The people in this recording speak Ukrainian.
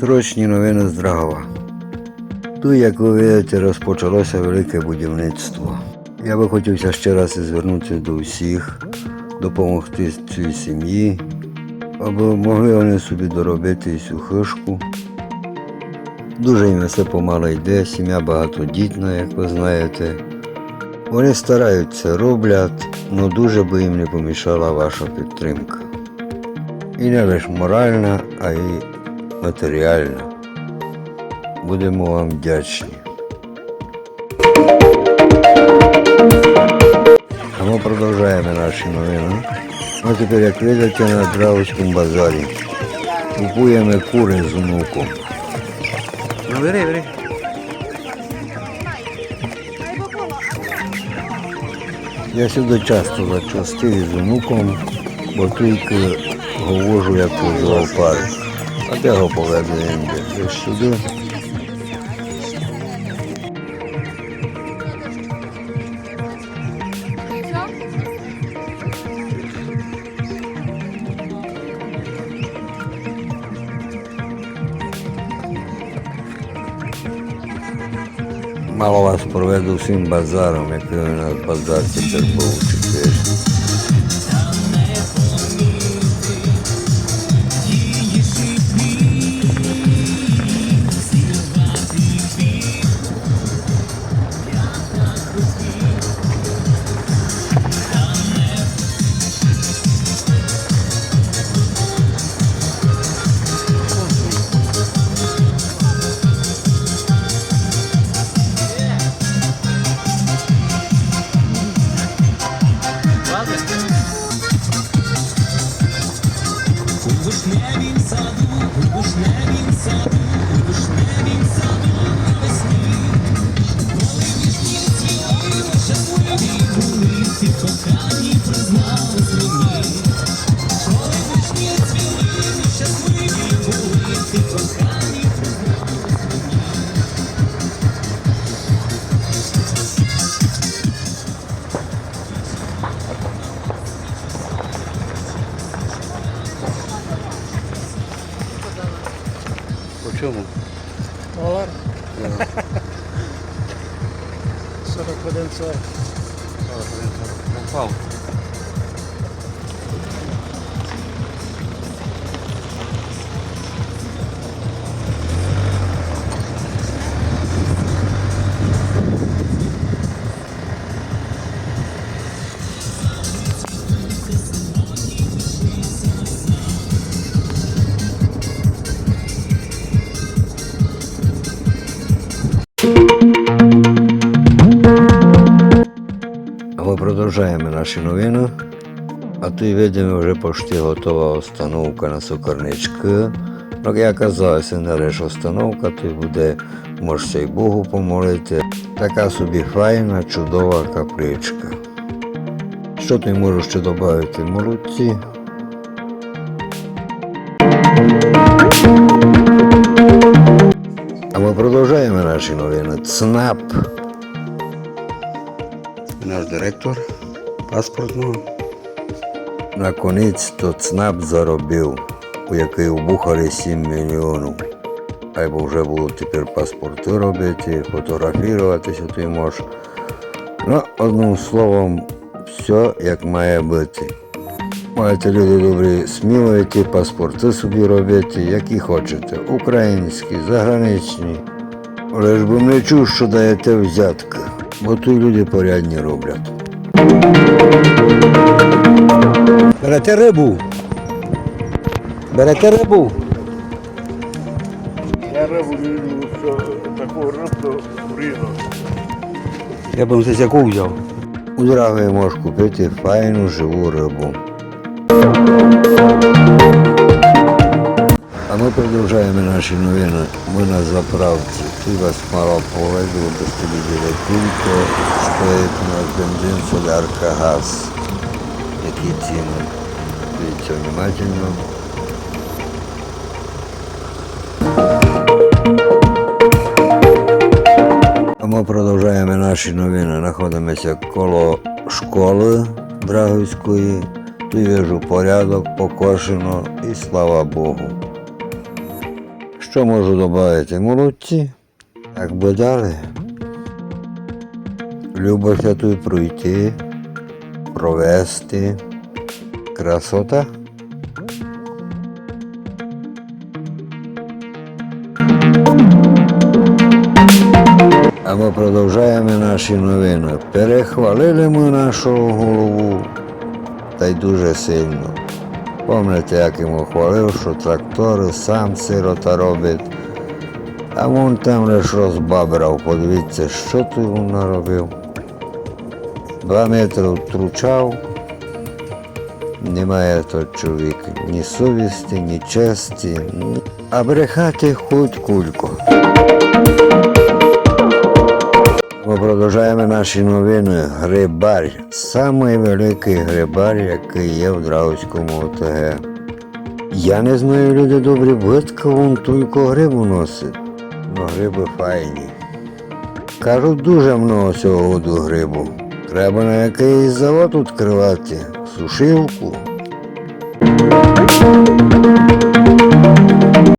Срочні новини з Драгова. Тут, як ви видите, розпочалося велике будівництво. Я би хотівся ще раз звернутися до всіх, допомогти цій сім'ї, аби могли вони собі доробити цю хишку. Дуже їм все помало йде, сім'я багатодітна, як ви знаєте. Вони стараються, роблять, але дуже би їм не помішала ваша підтримка. І не лише моральна, а й матеріальна. Будемо вам вдячні. А ми продовжуємо наші новини. Ми тепер, як видите, на Драговському базарі. Купуємо кури з онуком. Ну бери, бери. Я сюди часто зачастив з онуком, бо тільки говорю, як у зоопарк. А де його поведу інде? Десь сюди. Мало вас проведу всім базаром, який у нас базар тепер був Тепер. По чому? Долар. 41 цар. Упав. Ми продовжуємо наші новини. А тут видимо вже почти готова установка на сукарнички. Як казалося, не лише установка, тут буде, можете й Богу помолити. Така собі файна, чудова капличка. Що тут можу ще додати? Молодці. А ми продовжуємо наші новини. ЦНАП. Наш директор паспортного. Наконець то ЦНАП заробив, у який убухали 7 мільйонів. Або вже було тепер паспорти робити, фотографуватися ти можеш. Ну, одним словом, все як має бути. Маєте люди добрі, сміло йти паспорти собі робити, які хочете. Українські, заграничні. Але ж би не чув, що даєте взятки, бо тут люди порядні роблять. Берете рибу. Берете рибу. Я рибу люблю, що таку рибу ріну. Я б яку взяв. У Драгові можеш купити файну живу рибу. Продовжуємо наші новини. Ми на заправці. Тут вас мало поведу, до собі ділятинко. Стоїть у нас бензин, солярка, газ. Які ціни. Дивіться внимательно. Ми продовжуємо наші новини. Знаходимося коло школи Драговської. Тут порядок, покошено і слава Богу. Що можу додати? Молодці. Так би далі. Любося тут пройти, провести. Красота. А ми продовжуємо наші новини. Перехвалили ми нашого голову, та й дуже сильно. Пам'ятаєте, як йому хвалив, що трактори сам сирота робить. А вон там лиш розбабрав, подивіться, що ти йому наробив. Два метри втручав. Немає той чоловік ні совісті, ні честі, а брехати хоч кулько. Ми продовжуємо наші новини. Грибар. Самий великий грибар, який є в Драуському ОТГ. Я не знаю, люди добрі, битка вон тільки грибу носить. Ну гриби файні. Кажуть, дуже много цього году грибу. Треба на якийсь завод відкривати, сушилку.